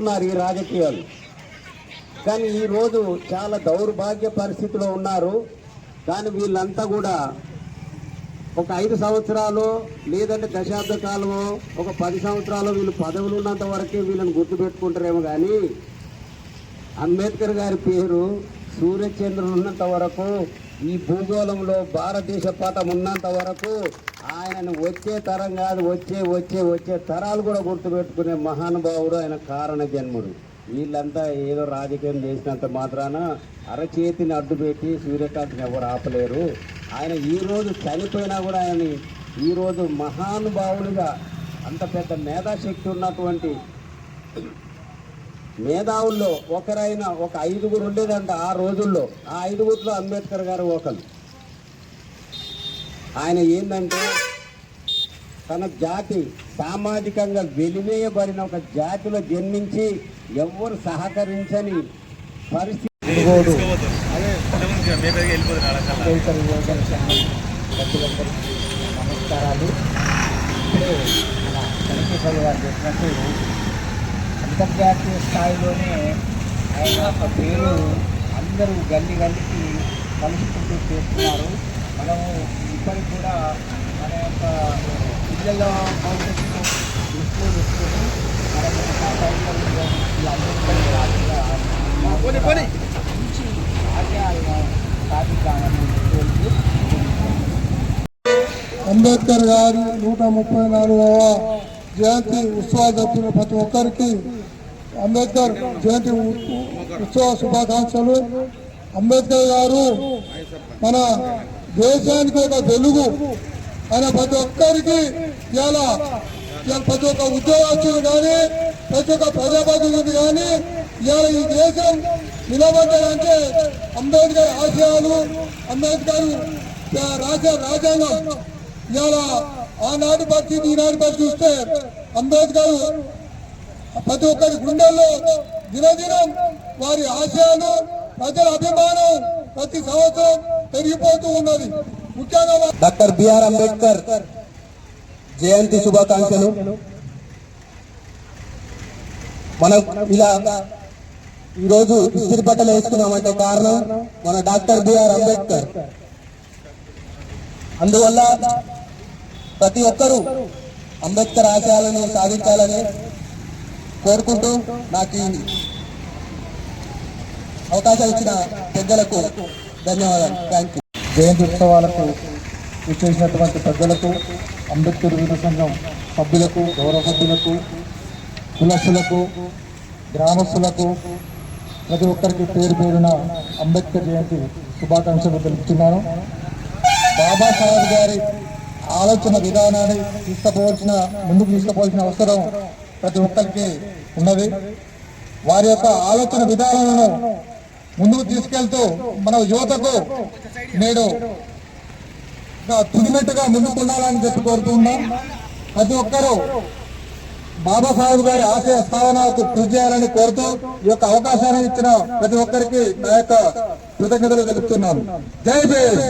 ఉన్నారు ఈ రాజకీయాలు. కానీ ఈరోజు చాలా దౌర్భాగ్య పరిస్థితిలో ఉన్నారు. కానీ వీళ్ళంతా కూడా ఒక ఐదు సంవత్సరాలు లేదంటే దశాబ్ద కాలమో ఒక పది సంవత్సరాలు వీళ్ళు పదవులు ఉన్నంత వరకే వీళ్ళని గుర్తుపెట్టుకుంటారేమో కానీ అంబేద్కర్ గారి పేరు సూర్యచంద్రులు ఉన్నంత వరకు ఈ భూగోళంలో భారతదేశ పటం ఉన్నంత వరకు ఆయనను వచ్చే తరం కాదు వచ్చే వచ్చే వచ్చే తరాలు కూడా గుర్తుపెట్టుకునే మహానుభావుడు ఆయన కారణ జన్ముడు. వీళ్ళంతా ఏదో రాజకీయం చేసినంత మాత్రాన అరచేతిని అడ్డుపెట్టి సూర్యకాంత్ని ఎవరు ఆపలేరు. ఆయన ఈ రోజు చనిపోయినా కూడా ఆయన ఈరోజు మహానుభావులుగా అంత పెద్ద మేధాశక్తి ఉన్నటువంటి మేధావుల్లో ఒకరైన ఒక ఐదుగురు ఉండేదంట ఆ రోజుల్లో. ఆ ఐదుగురిలో అంబేద్కర్ గారు ఒకరు. ఆయన ఏంటంటే తన జాతి సామాజికంగా వెలివేయబడిన ఒక జాతిలో జన్మించి ఎవ్వరు సహకరించని పరిస్థితి నమస్కారాలు. ఇప్పుడే మన చంద్రశేఖర్ గారు చెప్పినట్టు అంతర్జాతీయ స్థాయిలోనే ఆయన యొక్క పేరు అందరూ గల్లి గల్లికి కలుసుకుంటూ చేస్తున్నారు. మనము ఇప్పటికి కూడా మన యొక్క పిల్లల భవిష్యత్తును దృష్టిలో పెట్టుకొని అంబేద్కర్ గారు గారి నూట ముప్పై నాలుగవ జయంతి ఉత్సవాలు జరుపుతున్న ప్రతి ఒక్కరికి అంబేద్కర్ జయంతి ఉత్సవ శుభాకాంక్షలు. అంబేద్కర్ గారు మన దేశానికి ఒక వెలుగు. అనే ప్రతి ఒక్కరికి ఇలా ప్రతి ఒక్క ఉద్యోగస్తులు కానీ ప్రతి ఒక్క ప్రజాప్రతినిధులు కానీ ఇవాళ ఈ దేశం నిలబడ్డాడంటే అంబేద్కర్ ఆశయాలు అంబేద్కర్ రాజా రాజ్యాంగం ఇవాళ ఆనాటి పరిస్థితి ఈనాటి పరిస్థితి చూస్తే అంబేద్కర్ ప్రతి ఒక్కరి గుండెల్లో దినదినం వారి ఆశయాలు ప్రజల అభిమానం ప్రతి సంవత్సరం పెరిగిపోతూ ఉన్నది. ముఖ్యంగా డాక్టర్ బిఆర్ అంబేద్కర్ జయంతి శుభాకాంక్షలు. మనం ఇలా ఈరోజు ఇస్త్రీ బట్టలు వేసుకున్నామంటే కారణం మన డాక్టర్ బిఆర్ అంబేద్కర్. అందువల్ల ప్రతి ఒక్కరూ అంబేద్కర్ ఆశయాలను సాధించాలని కోరుకుంటూ నాకు అవకాశం ఇచ్చిన పెద్దలకు ధన్యవాదాలు. థ్యాంక్ యూ జయంతి ఉత్సవాలకు విచ్చేసినటువంటి పెద్దలకు అంబేద్కర్ వీర సంఘం సభ్యులకు గౌరవ సభ్యులకు కులస్తులకు గ్రామస్తులకు ప్రతి ఒక్కరికి పేరు పేరున అంబేద్కర్ జయంతి శుభాకాంక్షలు తెలుపుతున్నాను. బాబాసాహెబ్ గారి ఆలోచన విధానాన్ని తీసుకుపోవాల్సిన ముందుకు తీసుకుపోవాల్సిన అవసరం ప్రతి ఒక్కరికి ఉన్నది. వారి యొక్క ఆలోచన విధానాలను ముందుకు తీసుకెళ్తూ మన యువతకు నేడు తుదిమెట్టుగా ముందుకు చెప్పి కోరుతున్నాం. ప్రతి ఒక్కరూ బాబాసాహెబ్ గారి ఆశయ స్థాపనకు కృషి చేయాలని కోరుతూ ఈ యొక్క అవకాశాన్ని ఇచ్చిన ప్రతి ఒక్కరికి నా యొక్క కృతజ్ఞతలు తెలుపుతున్నాను. జై భీమ్!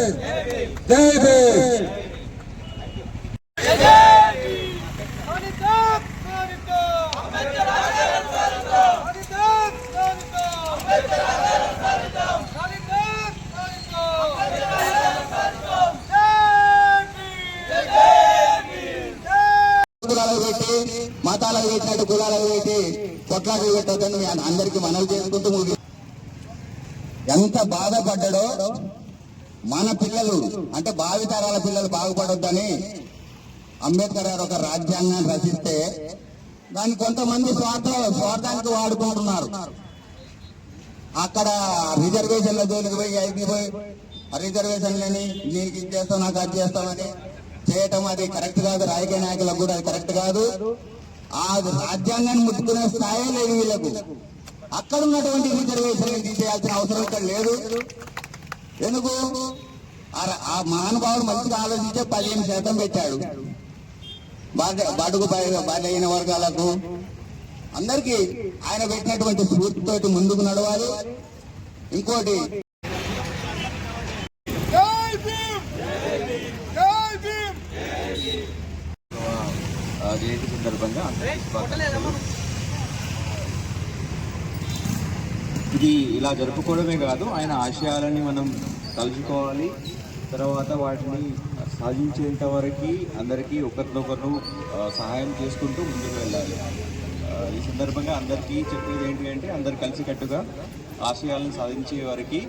జై భీమ్ సాధిద్దాం సాధిద్దాం అంబేద్కర్ ఆశయాలను సాధిద్దాం సాధిద్దాం సాధిద్దాం అంబేద్కర్ ఆశయాలను సాధిద్దాం సాధిద్దాం సాధిద్దాం అంబేద్కర్ ఆశయాలను సాధిద్దాం జై భీమ్ జై కులాలకు పెట్టి మతాలకు పెట్టినట్టు కులాలకు పెట్టి పొట్లాకు పెట్టొద్దని అందరికి మనవి చేసుకుంటూ ముగి ఎంత బాధపడ్డాడో మన పిల్లలు అంటే భావితరాల పిల్లలు బాగుపడొద్దని అంబేద్కర్ గారు ఒక రాజ్యాంగాన్ని రచిస్తే దాన్ని కొంతమంది స్వార్థ స్వార్థానికి వాడుకుంటున్నారు. అక్కడ రిజర్వేషన్ల జోలికి పోయి ఐదు పోయి రిజర్వేషన్లని నీకు ఇది చేస్తాం నాకు అది చేస్తామని చేయటం అది కరెక్ట్ కాదు. రాజకీయ నాయకులకు కూడా అది కరెక్ట్ కాదు. ఆ రాజ్యాంగాన్ని ముట్టుకునే స్థాయి లేదు వీళ్ళకు. అక్కడ ఉన్నటువంటి రిజర్వేషన్ తీసేయాల్సిన అవసరం ఇక్కడ లేదు. ఎందుకు? ఆ మహానుభావుడు మంచిగా ఆలోచించే పదిహేను శాతం పెట్టాడు. బడుగు బలైన వర్గాలకు. అందరికీ ఆయన పెట్టినటువంటి స్ఫూర్తితోటి ముందుకు నడవాలి. ఇంకోటి జై భీమ్ జై భీమ్ జయంతి సందర్భంగా ఇది ఇలా జరుపుకోవడమే కాదు ఆయన ఆశయాలని మనం తలుచుకోవాలి. తర్వాత వాటిని సాధించేంత వరకు అందరికీ ఒకరినొకరు సహాయం చేసుకుంటూ ముందుకు వెళ్ళాలి. ఈ సందర్భంగా అందరికీ చెప్పేది ఏంటి అంటే అందరు కలిసికట్టుగా ఆశయాలను సాధించే వరకు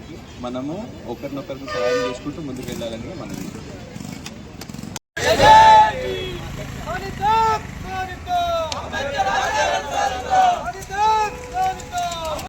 మనము ఒకరినొకరికి సహాయం చేసుకుంటూ ముందుకు వెళ్ళాలని మనది